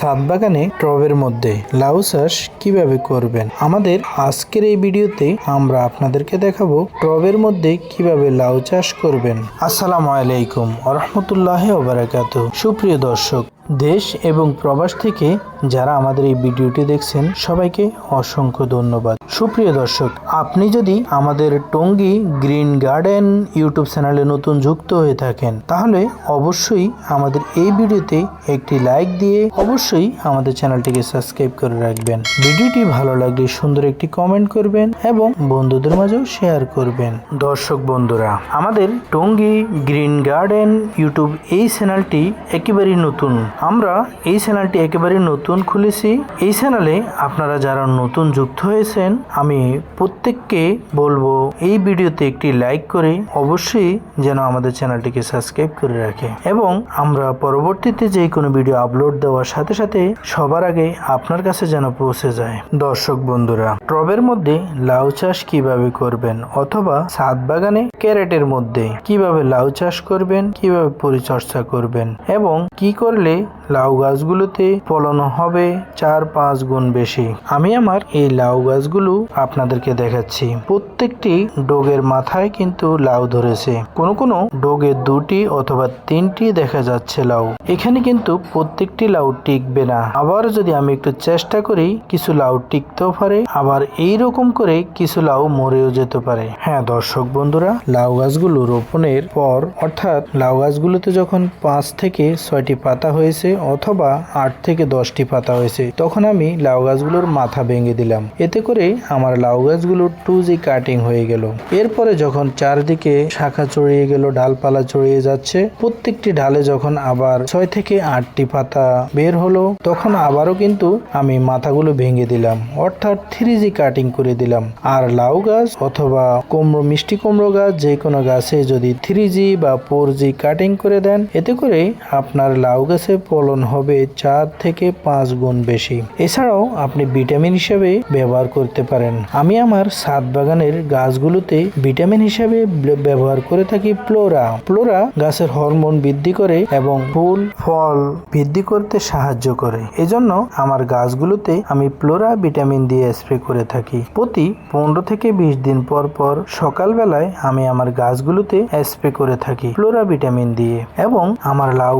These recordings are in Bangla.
ছাদ বাগানে টবের মধ্যে। লাউ চাষ কীভাবে করবেন? আমাদের আজকের এই ভিডিওতে আমরা আপনাদেরকে দেখাবো টবের মধ্যে কীভাবে লাউ চাষ করবেন। আসসালামু আলাইকুম রহমতুল্লাহ ওবরাকাত সুপ্রিয় দর্শক দেশ এবং প্রবাস থেকে যারা আমাদের এই ভিডিওটি দেখছেন, সবাইকে অসংখ্য ধন্যবাদ। সুপ্রিয় দর্শক, আপনি যদি আমাদের টঙ্গী গ্রিন গার্ডেন ইউটিউব চ্যানেলে নতুন যুক্ত হয়ে থাকেন, তাহলে অবশ্যই আমাদের এই ভিডিওতে একটি লাইক দিয়ে অবশ্যই আমাদের চ্যানেলটিকে সাবস্ক্রাইব করে রাখবেন। ভিডিওটি ভালো লাগলে সুন্দর একটি কমেন্ট করবেন এবং বন্ধুদের মাঝেও শেয়ার করবেন। দর্শক বন্ধুরা, আমাদের টঙ্গী গ্রিন গার্ডেন ইউটিউব এই চ্যানেলটি একেবারেই নতুন। আমরা এই চ্যানেলটি একেবারে নতুন খুলেছি। এই চ্যানেলে আপনারা যারা নতুন যুক্ত হয়েছেন, আমি প্রত্যেককে বলব, এই ভিডিওতে একটি লাইক করে অবশ্যই যেন আমাদের চ্যানেলটিকে সাবস্ক্রাইব করে রাখে এবং আমরা পরবর্তীতে যে কোনো ভিডিও আপলোড দেওয়ার সাথে সাথে সবার আগে আপনার কাছে যেন পৌঁছে যায়। দর্শক বন্ধুরা, টবের মধ্যে লাউ চাষ কীভাবে করবেন অথবা ছাদ বাগানে ক্যারেটের মধ্যে কীভাবে লাউ চাষ করবেন, কীভাবে পরিচর্যা করবেন এবং কি করলে লাউ গাছগুলোতে ফলন হবে চার পাঁচ গুণ বেশি? আমি আমার এই লাউ গাছগুলো আপনাদেরকে দেখাচ্ছি। প্রত্যেকটি ডোগের মাথায় কিন্তু লাউ ধরেছে। কোনো কোনো ডোগে দুটি অথবা তিনটি দেখা যাচ্ছে লাউ। এখানে কিন্তু প্রত্যেকটি লাউ টিকবে না। আবার যদি আমি একটু চেষ্টা করি, কিছু লাউ টিকতেও পারে, আবার এই রকম করে কিছু লাউ মরেও যেতে পারে। হ্যাঁ দর্শক বন্ধুরা, লাউ গাছগুলো রোপণের পর, অর্থাৎ লাউ গাছগুলোতে যখন পাঁচ থেকে ছয়টি পাতা হয়েছে অথবা আট থেকে দশটি পাতা হয়েছে। তখন আমি লাউ গাছগুলোর মাথা ভেঙে দিলাম। এতে করে আমার লাউ গাছগুলো টু জি কাটিং হয়ে গেল। এরপরে যখন চারদিকে শাখা চড়িয়ে গেল, ডালপালা চড়িয়ে যাচ্ছে, প্রত্যেকটি ডালে যখন আবার ছয় থেকে আটটি পাতা বের হলো, তখন আবারও কিন্তু আমি মাথাগুলো ভেঙে দিলাম। অর্থাৎ থ্রি জি কাটিং করে দিলাম। আর লাউ গাছ অথবা কুমড়ো, মিষ্টি কুমড়ো গাছ যে কোনো গাছে যদি থ্রি জি বা ফোর জি কাটিং করে দেন, এতে করে আপনার লাউ গাছে ফলন হবে চার থেকে পাঁচ গুণ বেশি। এছাড়াও আপনি ভিটামিন হিসেবে ব্যবহার করতে পারেন। আমি আমার ছাদ বাগানের গাছগুলোতে ভিটামিন হিসেবে ব্যবহার করে থাকি ফ্লোরা। ফ্লোরা গাছের হরমোন বৃদ্ধি করে এবং ফুল, ফল বৃদ্ধি করতে সাহায্য করে। এজন্য আমার গাছগুলোতে আমি প্লোরা ভিটামিন দিয়ে স্প্রে করে থাকি। প্রতি পনেরো থেকে বিশ দিন পর পর সকালবেলায় আমি আমার গাছগুলোতে স্প্রে করে থাকি ফ্লোরা ভিটামিন দিয়ে। এবং আমার লাউ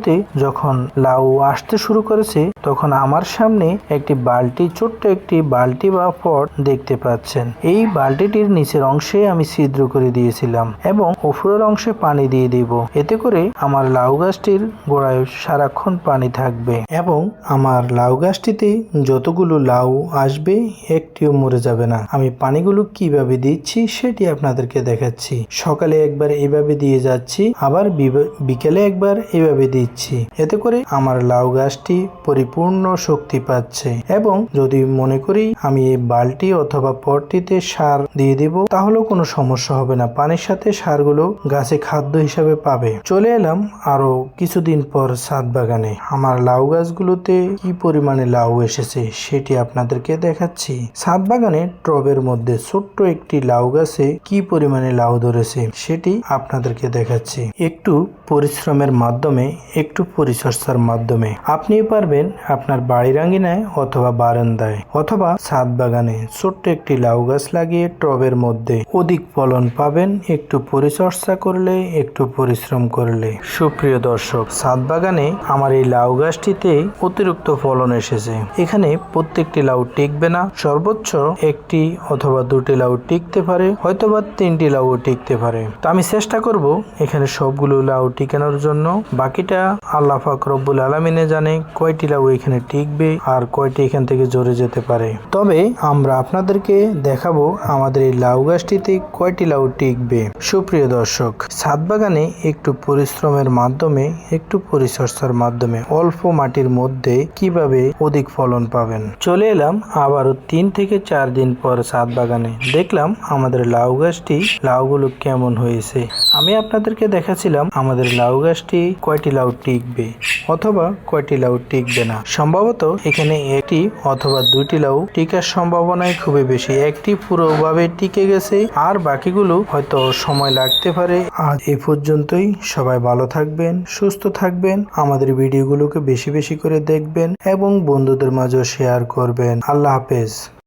গাছগুলোতে যখন লাউ আসতে শুরু করেছে, তখন আমার সামনে একটি বালতি, ছোট্ট একটি বালতি বা পট দেখতে পাচ্ছেন। এই বালতিটির নিচের অংশে আমি ছিদ্র করে দিয়েছিলাম এবং উপরের অংশে পানি দিয়ে দিব। এতে করে আমার লাউ গাছটির গোড়ায় সারাক্ষণ পানি থাকবে এবং আমার লাউ গাছটিতে যতগুলো লাউ আসবে, একটিও মরে যাবে না। আমি পানিগুলো কীভাবে দিচ্ছি সেটি আপনাদেরকে দেখাচ্ছি। সকালে একবার এভাবে দিয়ে যাচ্ছি, আবার বিকেলে একবার এভাবে দিচ্ছি। এতে করে আমার লাউ গাছটি পরিপূর্ণ শক্তি পাচ্ছে এবং যদি মনে করি আমি এই বালতি অথবা পটটিতে সার দিয়ে দিব, তাহলেও কোনো সমস্যা হবে না। পানির সাথে সারগুলো গাছে খাদ্য হিসাবে পাবে। চলে এলাম আরও কিছুদিন পর ছাদ বাগানে। আমার লাউ গাছগুলোতে কি পরিমাণে লাউ এসেছে সেটি আপনাদেরকে দেখাচ্ছি। ছাদ বাগানে টবের মধ্যে ছোট্ট একটি লাউ গাছে কি পরিমাণে লাউ ধরেছে সেটি আপনাদেরকে দেখাচ্ছি। একটু পরিশ্রমের মাধ্যমে একটু পরিচর্যার মাধ্যমে। আপনি পারবেন আপনার বাড়ির আঙিনায় অথবা বারান্দায় অথবা ছাদ বাগানে ছোট্ট একটি লাউ গাছ লাগিয়ে টবের মধ্যে অধিক ফলন পাবেন, একটু পরিচর্যা করলে, একটু পরিশ্রম করলে। সুপ্রিয় দর্শক, ছাদ বাগানে আমার এই লাউ গাছটিতে অতিরিক্ত ফলন এসেছে। এখানে প্রত্যেকটি লাউ টিকবে না, সর্বোচ্চ একটি অথবা দুটি লাউ টিকতে পারে, হয়তোবা তিনটি লাউ টিকতে পারে। তো আমি চেষ্টা করব এখানে সবগুলো লাউ টিকানোর জন্য, বাকিটা আল্লাহ পাক রব্বুল আলমিনে জানে কয়টি লাউ এখানে টিকবে আর কয়টি এখান থেকে জড়ে যেতে পারে। তবে আমরা আপনাদেরকে দেখাবো আমাদের এই লাউ গাছটিতে কয়টি লাউ টিকবে। সুপ্রিয় দর্শক, ছাদ বাগানে একটু পরিশ্রমের মাধ্যমে, একটু পরিচর্যার মাধ্যমে অল্প মাটির মধ্যে কীভাবে অধিক ফলন পাবেন? চলে এলাম আবারও তিন থেকে চার দিন পর ছাদ বাগানে। দেখলাম আমাদের লাউ গাছটি, লাউগুলো কেমন হয়েছে। আমি আপনাদেরকে দেখাচ্ছিলাম আমাদের লাউ গাছটি কয়টি লাউ টিকবে অথবা কয়টি লাউ টিকবে না। সম্ভবত এখানে একটি অথবা দুইটি লাউ টিকার সম্ভাবনাই খুবই বেশি। একটি পুরোভাবে টিকে গেছে, আর বাকিগুলো হয়তো সময় লাগতে পারে। আজ এ পর্যন্তই। সবাই ভালো থাকবেন, সুস্থ থাকবেন, আমাদের ভিডিওগুলোকে বেশি বেশি করে দেখবেন এবং বন্ধুদের মাঝেও শেয়ার করবেন। আল্লাহ হাফেজ।